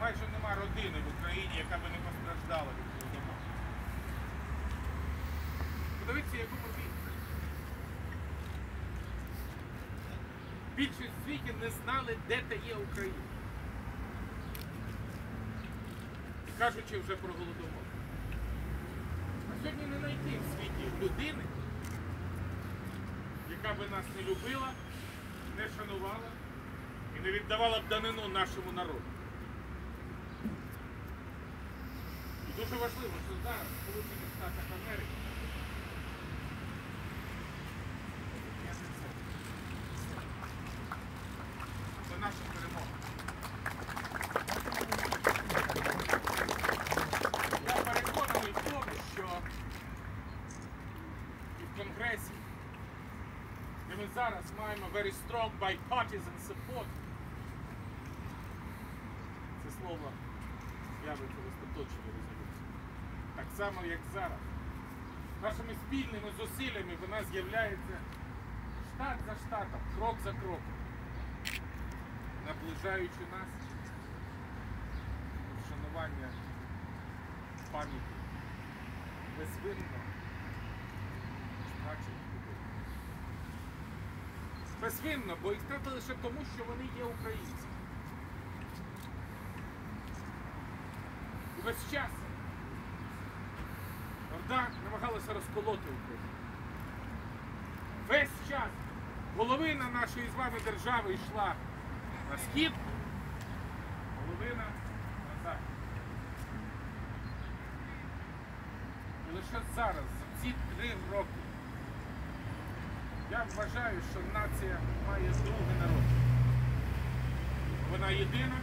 майже нема родини в Україні, яка би не постраждала від голодомору. Подивіться, яку побіг. Більшість світі не знали, де та є Україна. І кажучи вже про голодомор. А сьогодні не знайти в світі людини, яка би нас не любила, не шанувала і не віддавала б данину нашому народу. Дуже важливо, що зараз в Сполучених Штатах Америки це наша перемога. Я переконаний тому, що і в Конгресі, ми зараз маємо very strong bipartisan support, це слово з'явиться в остаточній резолюції. Так само, як зараз. Нашими спільними зусиллями вона з'являється штат за штатом, крок за кроком, наближаючи нас до вшанування пам'яті безвинно страчених людей. Безвинно, бо їх треба лише тому, що вони є українці. І весь час Орда намагалася розколоти Україну. Весь час половина нашої з вами держави йшла на схід, половина на захід. І лише зараз, за ці три роки, я вважаю, що нація має друге народження. Вона єдина,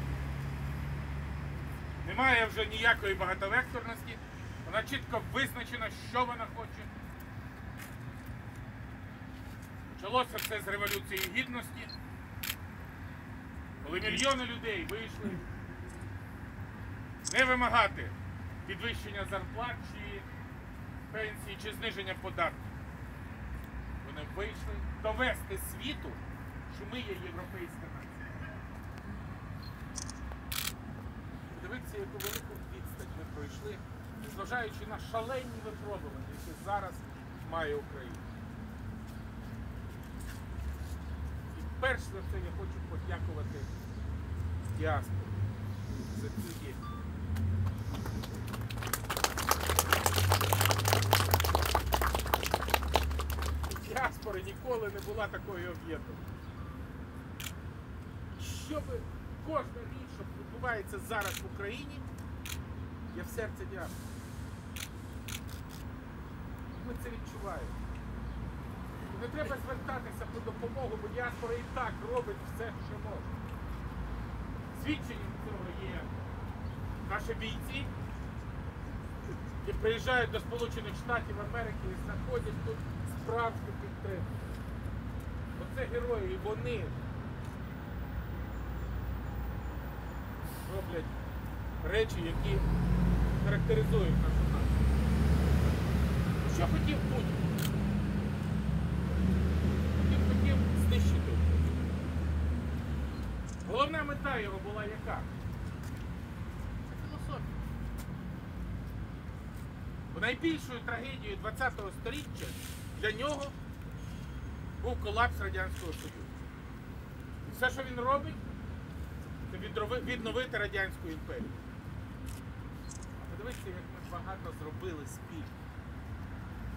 немає вже ніякої багатовекторності, вона чітко визначена, що вона хоче. Почалося все з Революції Гідності, коли мільйони людей вийшли не вимагати підвищення зарплат чи пенсії чи зниження податків. Вони вийшли довести світу, що ми є європейська нація. Подивіться, яку велику відстань ми пройшли, незважаючи на шалені випробування, які зараз має Україна. І перш за все я хочу подякувати діаспорі за цю єдність. діаспори ніколи не була такою об'єднаною. Що кожна річ, що відбувається зараз в Україні, є в серці діаспори. Ми це відчуваємо. Не треба звертатися по допомогу, бо діаспора і так робить все, що може. Свідченням цього є наші бійці, які приїжджають до Сполучених Штатів Америки і знаходять тут справжню підтримку. Оце герої, і вони роблять речі, які характеризують нашу. Що хотів Путін? Путін хотів знищити Україну. Головна мета його була яка? Це філософія. Найбільшою трагедією ХХ століття для нього був колапс Радянського Союзу. І все, що він робить, це відновити Радянську імперію. А подивіться, як ми багато зробили спільно.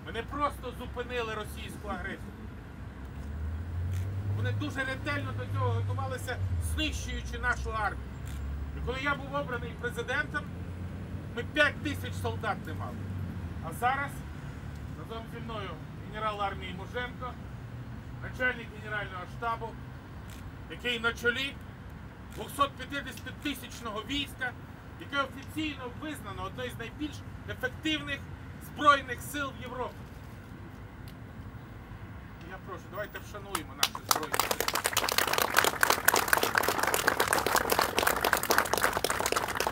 Ми не просто зупинили російську агресію. Вони дуже ретельно до цього готувалися, знищуючи нашу армію. І коли я був обраний президентом, ми 5 тисяч солдат не мали. А зараз разом зі мною генерал армії Муженко, начальник Генерального штабу, який на чолі 250-тисячного війська, яке офіційно визнано одною з найбільш ефективних збройних сил. І Я прошу, давайте вшануємо наші збройні сили.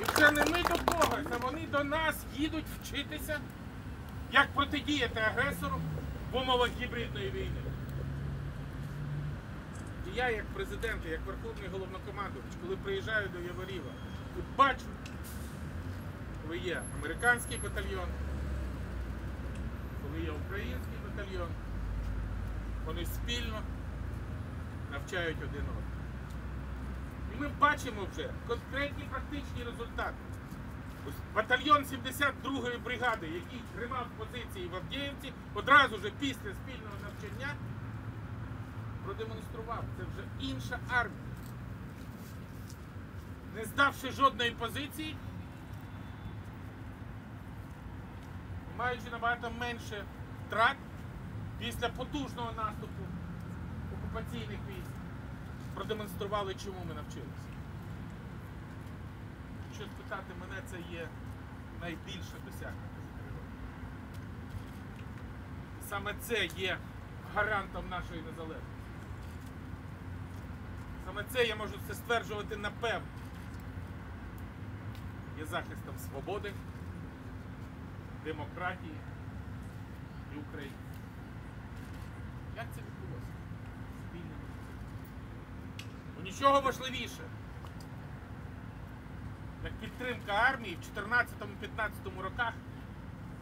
І це не ми до Бога, це вони до нас їдуть вчитися, як протидіяти агресору в умовах гібридної війни. І я як президент, як верховний головнокомандувач, коли приїжджаю до Яворіва і бачу, коли є американський батальйон, є український батальйон, вони спільно навчають один одного. І ми бачимо вже конкретні практичні результати. Ось батальйон 72-ї бригади, який тримав позиції в Авдіївці, одразу же після спільного навчання продемонстрував. Це вже інша армія. Не здавши жодної позиції, маючи набагато менше втрат після потужного наступу окупаційних військ, продемонстрували, чому ми навчилися. Якщо спитати мене, це є найбільше досягнення за три роки. Саме це є гарантом нашої незалежності. Саме це я можу це стверджувати напевно. Є захистом свободи, демократії і України. Як це відбулося? Зусиллями. Ну, Нічого важливіше, як підтримка армії в 14-15 роках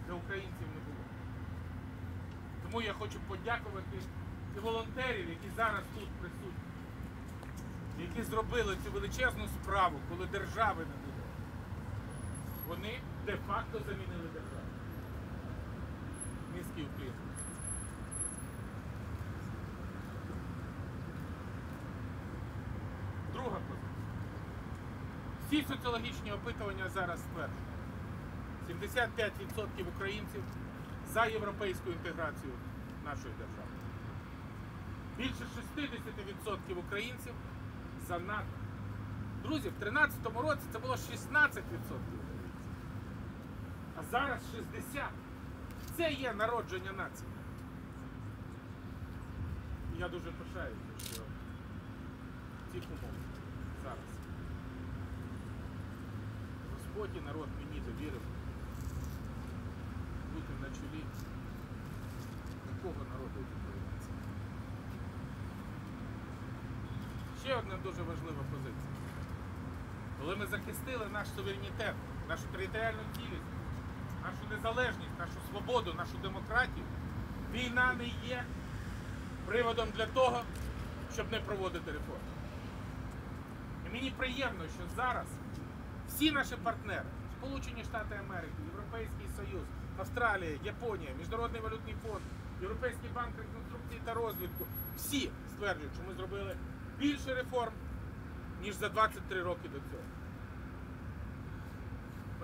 для українців не було. Тому я хочу подякувати і волонтерів, які зараз тут присутні, які зробили цю величезну справу, коли держави не було. Вони де-факто замінили державу. Низький уклін. Друга позиція. Всі соціологічні опитування зараз стверджують. 75% українців за європейську інтеграцію нашої держави. Більше 60% українців за НАТО. Друзі, в 2013 році це було 16% українців. А зараз 60%. Це є народження нації. Я дуже пишаюся, що в цих умовах зараз Господь і народ мені довірив бути на чолі такого народу такої. Ще одна дуже важлива позиція. Коли ми захистили наш суверенітет, нашу територіальну цілісність, нашу незалежність, нашу свободу, нашу демократію, війна не є приводом для того, щоб не проводити реформи. І мені приємно, що зараз всі наші партнери, Сполучені Штати Америки, Європейський Союз, Австралія, Японія, Міжнародний валютний фонд, Європейський банк реконструкції та розвитку, всі стверджують, що ми зробили більше реформ, ніж за 23 роки до цього.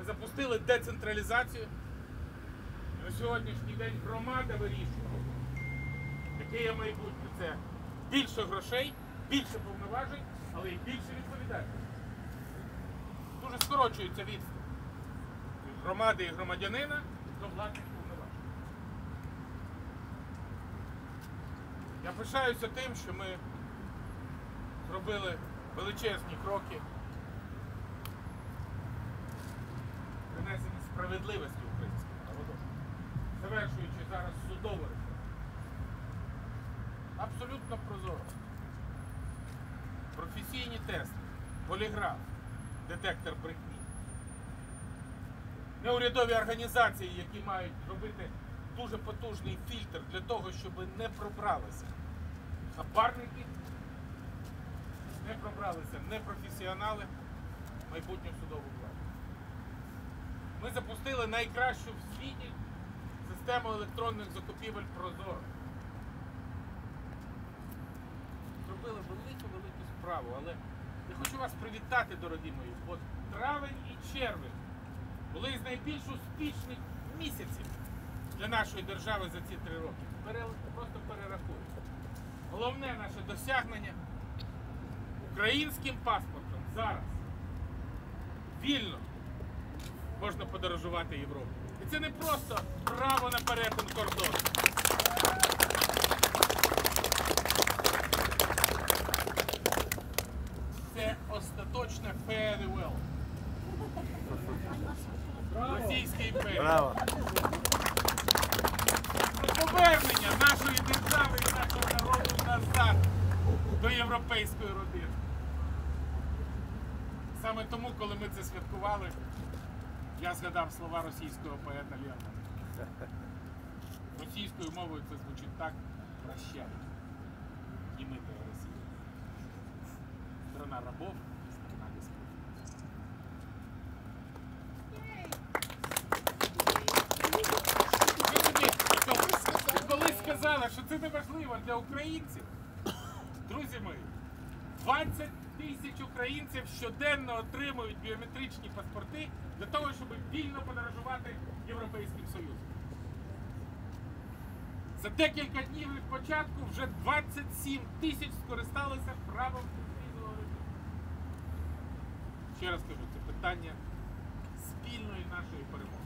Ми запустили децентралізацію. І на сьогоднішній день громада вирішує, яке є майбутнє. Це більше грошей, більше повноважень, але й більше відповідальності. Дуже скорочується відстань від громади і громадянина до владних повноважень. Я пишаюся тим, що ми зробили величезні кроки справедливості українському народу, завершуючи зараз судову реформу. Абсолютно прозоро. Професійні тести, поліграф, детектор брехні. Неурядові організації, які мають робити дуже потужний фільтр для того, щоб не пробралися хабарники, не пробралися непрофесіонали в майбутню судову владу. Ми запустили найкращу в світі систему електронних закупівель Прозоро. Зробили велику-велику справу, але я хочу вас привітати, дорогі мої, бо травень і червень були з найбільш успішних місяців для нашої держави за ці три роки. Просто перерахуйте. Головне наше досягнення українським паспортом зараз вільно можна подорожувати Європу. І це не просто право на перетин кордону. Це остаточне farewell. Російської імперії. Повернення нашої держави і нашого народу назад до європейської родини. Саме тому, коли ми це святкували, я згадав слова російського поета Лермонтова. Російською мовою це звучить так прощай. І ми то Росія. Страна рабов, Коли сказали, що це не важливо для українців, друзі мої, 20 тисяч українців щоденно отримують біометричні паспорти для того, щоб вільно подорожувати Європейським Союзом. За декілька днів від початку вже 27 тисяч скористалися правом візового режиму. Ще раз кажу, це питання спільної нашої перемоги.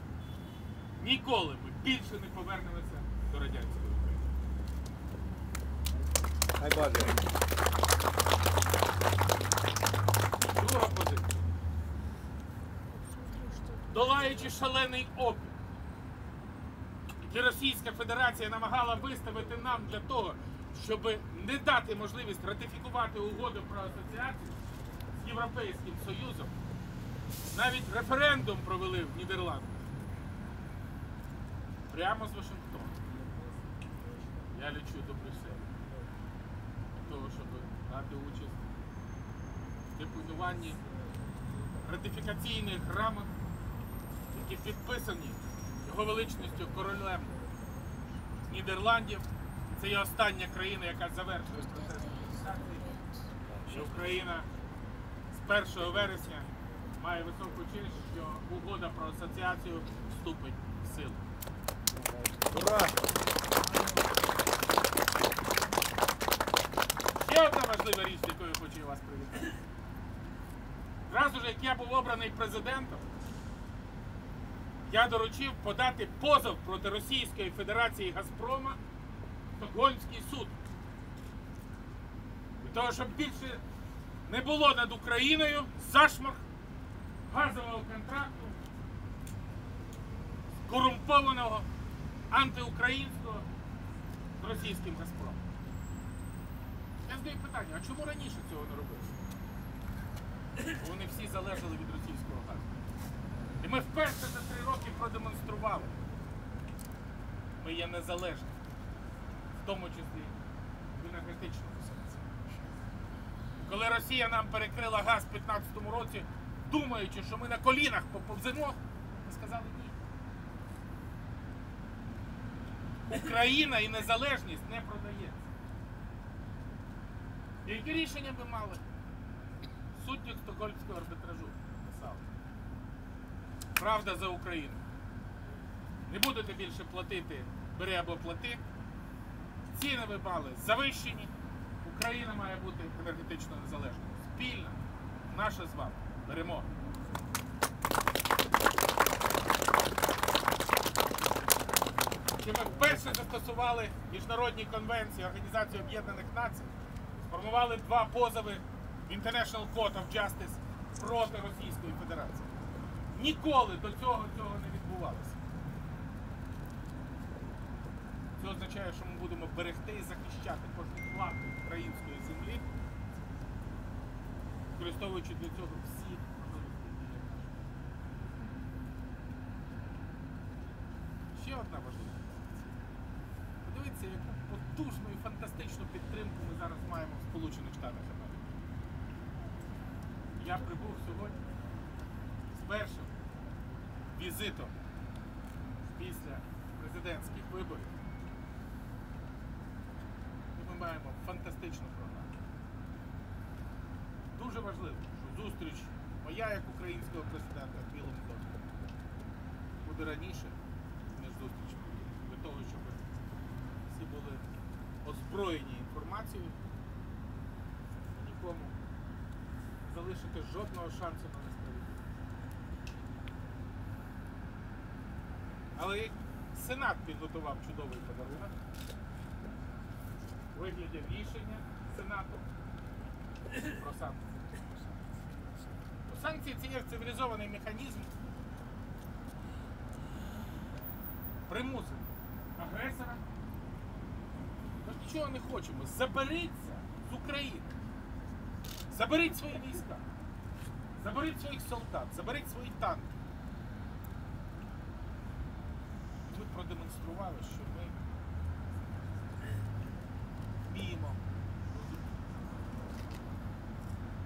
Ніколи ми більше не повернемося до радянської України. Хай Боже. Друга позиція. Долаючи шалений опір, який Російська Федерація намагала виставити нам для того, щоб не дати можливість ратифікувати угоду про асоціацію з Європейським Союзом, навіть референдум провели в Нідерландах. Прямо з Вашингтона. Я лечу до Брюсселя. Для того, щоб брати участь в депутуванні ратифікаційних рамок, які підписані його величністю королем Нідерландів. Це є остання країна, яка завершує процес ратифікації. І Україна з 1 вересня має високу честь, що угода про асоціацію вступить в силу. Ура! Ще одна важлива річ, якою хочу вас привітати. Зразу ж, як я був обраний президентом, я доручив подати позов проти Російської Федерації Газпрома в Стокгольмський суд. Для того, щоб більше не було над Україною зашморг газового контракту корумпованого антиукраїнського з російським Газпромом. Я задаю питання, а чому раніше цього не робили? Бо вони всі залежали від російського газу. І ми вперше за три роки продемонстрували. Ми є незалежні, в тому числі в енергетичному сенсі. Коли Росія нам перекрила газ в 2015 році, думаючи, що ми на колінах поповземо, ми сказали ні. Україна і незалежність не продається. І Які рішення ми мали? Суддів Стокгольмського арбітражу. Правда за Україну. Не будете більше платити, бери або плати. Ціни ви мали завищені. Україна має бути енергетично незалежною. Спільна. Наша з вами. Беремо. І ми вперше застосували міжнародні конвенції Організації Об'єднаних Націй, сформували два позови International Court of Justice проти Російської Федерації. Ніколи до цього цього не відбувалося. Це означає, що ми будемо берегти і захищати кожну клаптик української землі, використовуючи для цього всі. Ще одна важлива. Подивіться, яку потужну і фантастичну підтримку ми зараз маємо в Сполучених Штатах Америки. Я прибув сьогодні з першим візитом після президентських виборів. І ми маємо фантастичну програму. Дуже важливо, що зустріч моя як українського президента в Білому домі буде раніше, ніж зустріч. Для того, щоб всі були озброєні інформацією, нікому залишити жодного шансу на несправедливість. Але Сенат підготував чудовий подарунок вигляді рішення Сенату про санкції. Санкції це є цивілізований механізм примусити агресора. Ми нічого не хочемо. Заберіться з України. Заберіть свої війська. Заберіть своїх солдат, заберіть свої танки. Ми продемонстрували, що ми вміємо.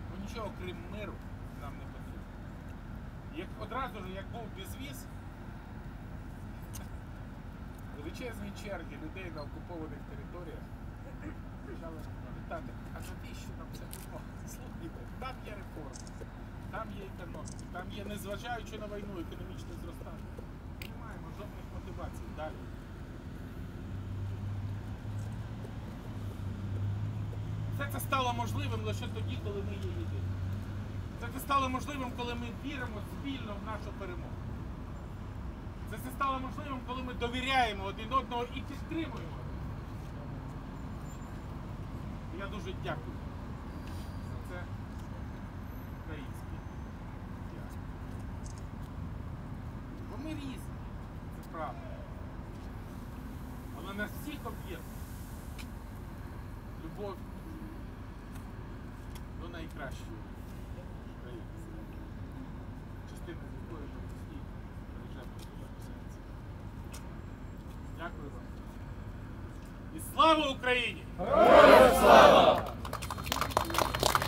Ну нічого крім миру нам не потрібно. Як одразу ж, як був безвіз, величезні черги людей на окупованих територіях почали питати, а навіщо нам це було? Слухайте, там є реформи, там є економіка, там є, незважаючи на війну, економічне зростання. Мотивацій далі. Все це стало можливим лише тоді, коли ми є єдині. Це це стало можливим, коли ми віримо спільно в нашу перемогу. Це це стало можливим, коли ми довіряємо один одного і підтримуємо. Я дуже дякую за це діаспорі. Бо ми різні, це правда. Але нас всіх об'єднує любов до найкращої країни. Частина з якої ми постійно бережемо в своєму серці. Дякую вам. І слава Україні! Слава!